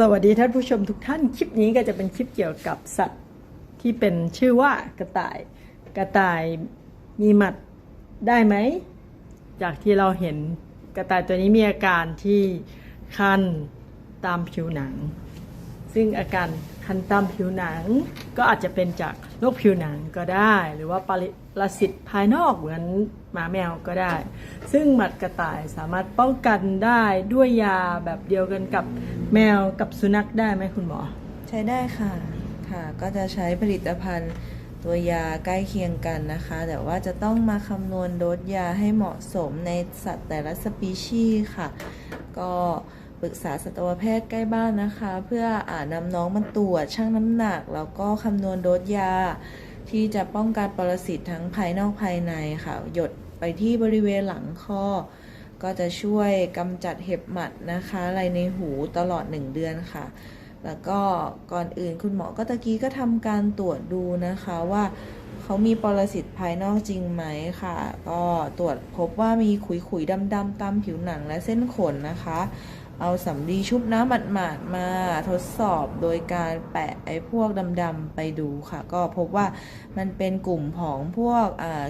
สวัสดีท่านผู้ชมทุกท่าน คลิปนี้ก็จะเป็นคลิปเกี่ยวกับสัตว์ที่เป็นชื่อว่ากระต่าย กระต่ายมีหมัดได้ไหม จากที่เราเห็นกระต่ายตัวนี้มีอาการที่คันตามผิวหนัง ซึ่งอาการ คันตามผิวหนัง ก็อาจจะเป็นจากโรคผิวหนังก็ได้ หรือว่าปรสิตภายนอกเหมือนหมาแมวก็ได้ ซึ่งหมัดกระต่ายสามารถป้องกันได้ด้วยยาแบบเดียวกันกับแมวกับสุนัขได้ไหมคุณหมอ ใช้ได้ค่ะค่ะ ก็จะใช้ผลิตภัณฑ์ตัวยาใกล้เคียงกันนะคะ แต่ว่าจะต้องมาคำนวณโดสยาให้เหมาะสมในสัตว์แต่ละสปีชีส์ค่ะ ก็ ปรึกษาสัตวแพทย์ใกล้บ้านนะคะ เพื่ออานำน้องมาตรวจชั่งน้ำหนัก แล้วก็คำนวณโดสยา ที่จะป้องกันปรสิตทั้งภายนอกภายในค่ะ หยดไปที่บริเวณหลังคอก็จะช่วยกำจัดเห็บหมัดนะคะไรในหูตลอด 1 เดือนค่ะ แล้วก็ก่อนอื่นคุณหมอก็ตะกี้ก็ทำการตรวจดูนะคะว่าเขามีปรสิตภายนอกจริงไหมค่ะ ก็ตรวจพบว่ามีขุยๆดำๆตามผิวหนังและเส้นขนนะคะ เอาสำลีชุบน้ำหมาดๆมาทดสอบโดยการแปะไอ้พวกดำๆไปดูค่ะ ก็พบว่ามันเป็นกลุ่มของพวก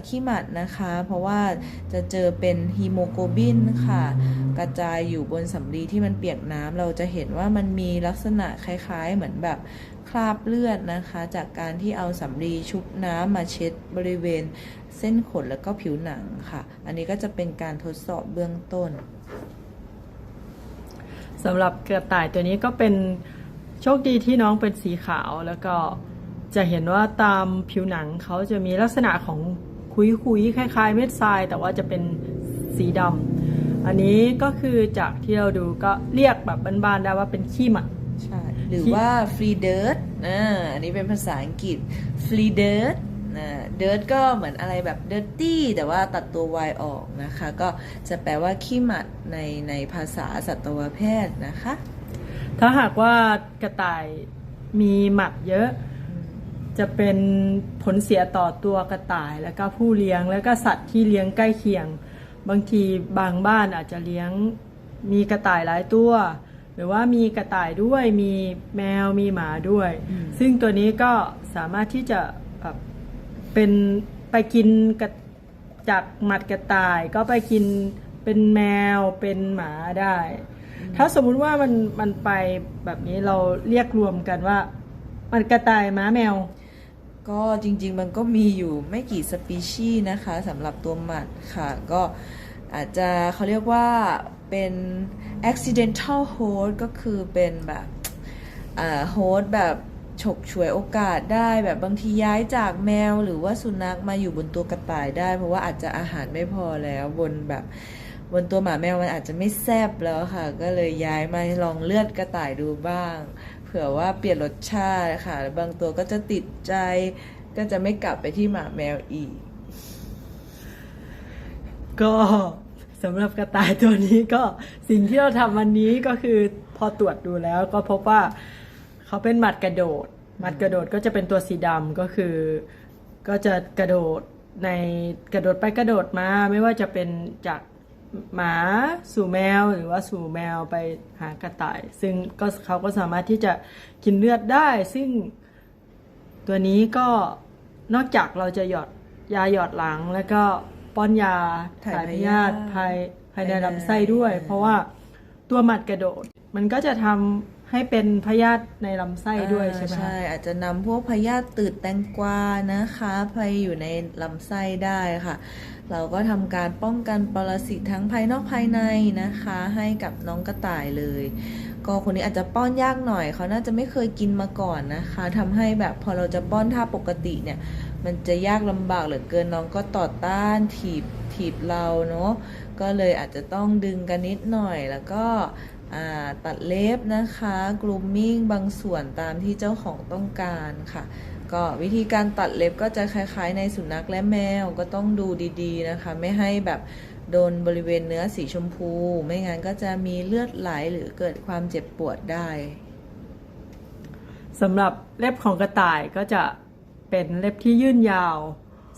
ขี้หมัดนะคะ เพราะว่าจะเจอเป็นฮีโมโกลบินค่ะ กระจายอยู่บนสำลีที่มันเปียกน้ำเราจะเห็นว่ามันมีลักษณะคล้ายๆ เหมือนแบบคราบเลือดนะคะ จากการที่เอาสำลีชุบน้ำมาเช็ดบริเวณเส้นขนแล้วก็ผิวหนังค่ะ อันนี้ก็จะเป็นการทดสอบเบื้องต้น สำหรับกระต่ายตัวนี้ก็เป็นโชคดีที่น้องเป็นสีขาวแล้วก็จะเห็นว่าตามผิวหนังเขาจะมีลักษณะของคุยๆคล้าย ๆ เม็ดทราย แต่ว่าจะเป็นสีดำอันนี้ก็คือจากที่เราดูก็เรียกแบบบ้านๆได้ว่าเป็นขี้หมัดใช่หรือว่า free dirt อ่าอันนี้เป็นภาษาอังกฤษ free dirt นะ dirt ก็เหมือนอะไรแบบ dirty แต่ว่าตัดตัว y ออกนะคะ ก็จะแปลว่าขี้หมัดในในภาษาสัตวแพทย์นะคะ ถ้าหากว่ากระต่ายมีหมัดเยอะ จะเป็นผลเสียต่อตัวกระต่าย แล้วก็ผู้เลี้ยงแล้วก็สัตว์ที่เลี้ยงใกล้เคียง บางทีบางบ้านอาจจะเลี้ยงมีกระต่ายหลายตัวหรือว่ามีกระต่ายด้วยมีแมวมีหมาด้วยอืมซึ่งตัวนี้ก็สามารถที่จะแบบ เป็นไปกินกระจากหมัดกระต่าย ก็ไปกินเป็นแมวเป็นหมาได้ ถ้าสมมุติว่ามันมันไปแบบนี้เราเรียกรวมกันว่า มันกระต่ายหมาแมว ก็จริงๆมันก็มีอยู่ไม่กี่สปีชีส์นะคะสำหรับตัวหมัดค่ะ ก็อาจจะเขาเรียกว่าเป็น accidental host ก็คือเป็นแบบอ่า host แบบ ฉกฉวยโอกาสได้แบบบางทีย้ายจากแมวหรือว่าสุนัขมาอยู่บนตัวกระต่ายได้ เพราะว่าอาจจะอาหารไม่พอแล้วบนแบบบนตัวหมาแมวมันอาจจะไม่แซบแล้วค่ะ ก็เลยย้ายมาลองเลือดกระต่ายดูบ้าง เผื่อว่าเปลี่ยนรสชาติค่ะบางตัวก็จะติดใจ ก็จะไม่กลับไปที่หมาแมวอีก ก็สำหรับกระต่ายตัวนี้ก็สิ่งที่เราทำวันนี้ก็คือพอตรวจดูแล้วก็พบว่า เขาเป็นหมัดกระโดด หมัดกระโดดก็จะเป็นตัวสีดำก็คือ ก็จะกระโดดในกระโดดไปกระโดดมาไม่ว่าจะเป็นจากหมาสู่แมวหรือว่าสู่แมวไปหากระต่าย ซึ่งก็เขาก็สามารถที่จะกินเลือดได้ ซึ่งตัวนี้ก็นอกจากเราจะหยอดยาหยอดหลัง แล้วก็ป้อนยาถ่ายถ่ายพพยายาธิธิภายภายในภายในลำไส้ด้วยเออเพราะว่าตัวหมัดกระโดด มันก็จะทำ ให้เป็นพยาธิในลำไส้ด้วยใช่ไหมอ่าคะใช่ อาจจะนำพวกพยาธิตืดแตงกวานะคะไปอยู่ในลำไส้ได้ค่ะ เราก็ทำการป้องกันปรสิตทั้งภายนอกภายในนะคะ ให้กับน้องกระต่ายเลย ก็คนนี้อาจจะป้อนยากหน่อย เขาน่าจะไม่เคยกินมาก่อนนะคะทำให้แบบพอเราจะป้อนท่าปกติเนี่ย มันจะยากลำบากเหลือเกินน้องก็ต่อต้านถีบถีบเราเนาะก็เลยอาจจะต้องดึงกันนิดหน่อยแล้วก็อ่า ตัดเล็บนะคะ กรูมมิ่งบางส่วนตามที่เจ้าของต้องการค่ะ ก็วิธีการตัดเล็บก็จะคล้ายๆ ในสุนัขและแมวก็ต้องดูดีๆนะคะ ไม่ให้แบบโดนบริเวณเนื้อสีชมพู ไม่งั้นก็จะมีเลือดไหลหรือเกิดความเจ็บปวดได้สำหรับเล็บของกระต่ายก็จะเป็นเล็บที่ยื่นยาว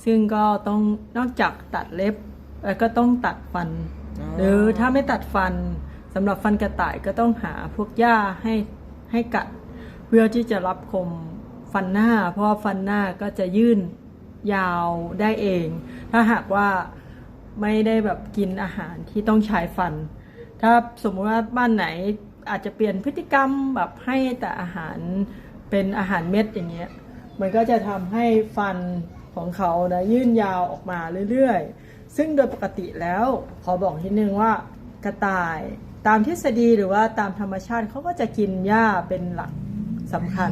ซึ่งก็ต้องนอกจากตัดเล็บแล้วก็ต้องตัดฟัน หรือถ้าไม่ตัดฟัน สำหรับฟันกระต่ายก็ต้องหาพวกหญ้าให้ให้กัด เพื่อที่จะรับคมฟันหน้า เพราะฟันหน้าก็จะยื่นยาวได้เอง ถ้าหากว่าไม่ได้แบบกินอาหารที่ต้องใช้ฟัน ถ้าสมมุติว่าบ้านไหนอาจจะเปลี่ยนพฤติกรรมแบบให้แต่อาหารเป็นอาหารเม็ดอย่างเงี้ย มันก็จะทำให้ฟันของเขานะยื่นยาวออกมาเรื่อยๆ ซึ่งโดยปกติแล้วขอบอกทีนึงว่ากระต่าย ตามทฤษฎีหรือว่าตามธรรมชาติเขาก็จะกินหญ้าเป็นหลักสำคัญ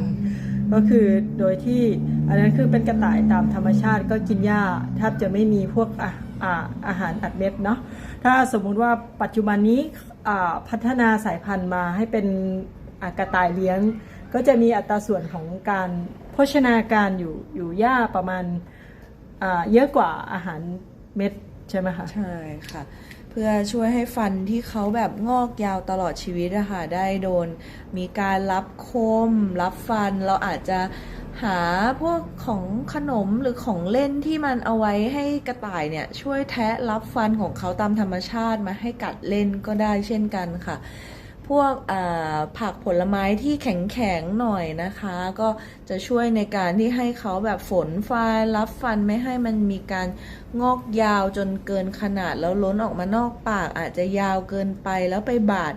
ก็คือโดยที่อันนั้นคือเป็นกระต่ายตามธรรมชาติก็กินหญ้าแทบจะไม่มีพวกอาอาอาหารอัดเม็ดเนาะถ้าสมมุติว่าปัจจุบันนี้พัฒนาสายพันธุ์มาให้เป็นกระต่ายเลี้ยง ก็จะมีอัตราส่วนของการโภชนาการอยู่อยู่หญ้าประมาณเยอะกว่าอาหารเม็ดใช่ไหมคะใช่ค่ะ พื่อช่วยให้ฟันที่เขาแบบงอกยาวตลอดชีวิตอะค่ะได้โดน มีการรับคม รับฟันเราอาจจะหาพวกของขนมหรือของเล่นที่มันเอาไว้ให้กระต่ายเนี่ย ช่วยแทะรับฟันของเขาตามธรรมชาติมาให้กัดเล่นก็ได้เช่นกันค่ะ พวกผักผลไม้ที่แข็งๆหน่อยนะคะ ก็จะช่วยในการที่ให้เขาแบบฝนฟันรับฟันไม่ให้มันมีการงอกยาวจนเกินขนาดแล้วล้นออกมานอกปากอาจจะยาวเกินไปแล้วไปบาด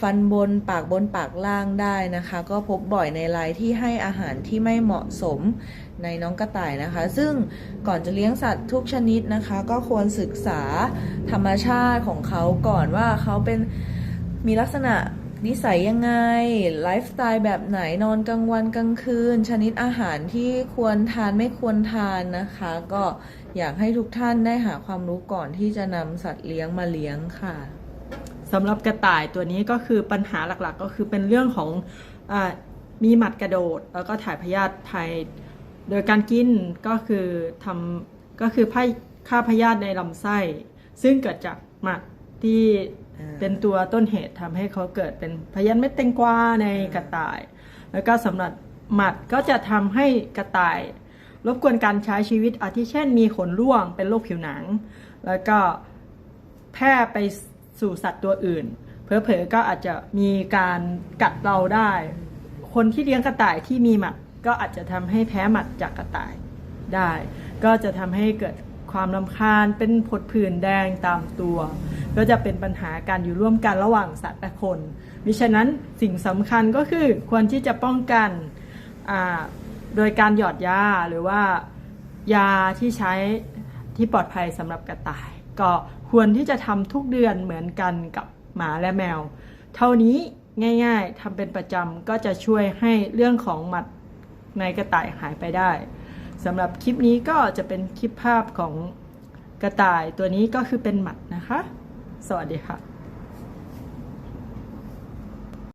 ฟันบนปากบนปากล่างได้นะคะ ก็พบบ่อยในรายที่ให้อาหารที่ไม่เหมาะสมในน้องกระต่ายนะคะ ซึ่งก่อนจะเลี้ยงสัตว์ทุกชนิดนะคะ ก็ควรศึกษาธรรมชาติของเขาก่อนว่าเขาเป็น มีลักษณะนิสัยยังไง ไลฟ์สไตล์แบบไหนนอนกลางวันกลางคืน ชนิดอาหารที่ควรทานไม่ควรทานนะคะ ก็อยากให้ทุกท่านได้หาความรู้ก่อนที่จะนำสัตว์เลี้ยงมาเลี้ยงค่ะสำหรับกระต่ายตัวนี้ก็คือปัญหาหลักๆ ก็คือเป็นเรื่องของอมีหมัดกระโดด แล้วก็ถ่ายพยาธิภายโดยการกินก็คือทำก็คือพ่ฆ่าพยาธิในลำไส้ ซึ่งเกิดจากหมัดที่ เป็นตัวต้นเหตุทำให้เขาเกิดเป็นพยาธิเม็ดแตงกวาในกระต่าย แล้วก็สำหรับหมัดก็จะทำให้กระต่าย รบกวนการใช้ชีวิตอาทิเช่น มีขนร่วงเป็นโรคผิวหนัง แล้วก็แพร่ไปสู่สัตว์ตัวอื่น เผลอๆก็อาจจะมีการกัดเราได้ คนที่เลี้ยงกระต่ายที่มีหมัดก็อาจจะทำให้แพ้หมัดจากกระต่ายได้ ก็จะทำให้เกิด ความลำคาญ เป็นผดผื่นแดงตามตัว ก็จะเป็นปัญหาการอยู่ร่วมกันระหว่างสัตว์และคนมิฉะนั้นสิ่งสำคัญก็คือควรที่จะป้องกันโดยการหยอดยาหรือว่ายาที่ใช้ที่ปลอดภัยสำหรับกระต่าย ก็ควรที่จะทำทุกเดือนเหมือนกันกับหมาและแมว เท่านี้ง่าย ๆทำเป็นประจำก็จะช่วยให้เรื่องของหมัดในกระต่ายหายไปได้ สำหรับคลิปนี้ก็จะเป็นคลิปภาพของกระต่ายตัวนี้ก็คือเป็นหมัดนะคะ สวัสดีค่ะ